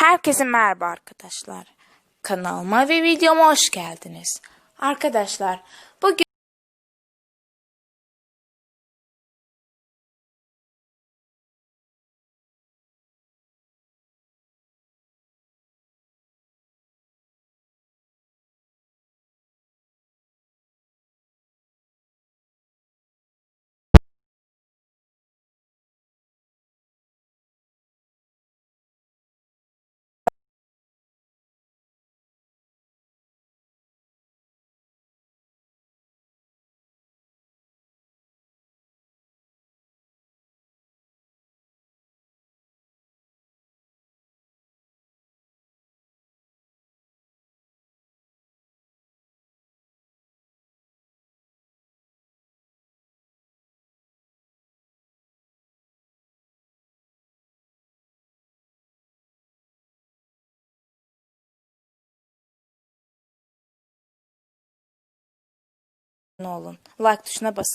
Herkese merhaba arkadaşlar. Kanalıma ve videoma hoş geldiniz. Arkadaşlar bugün olun. Like tuşuna basın.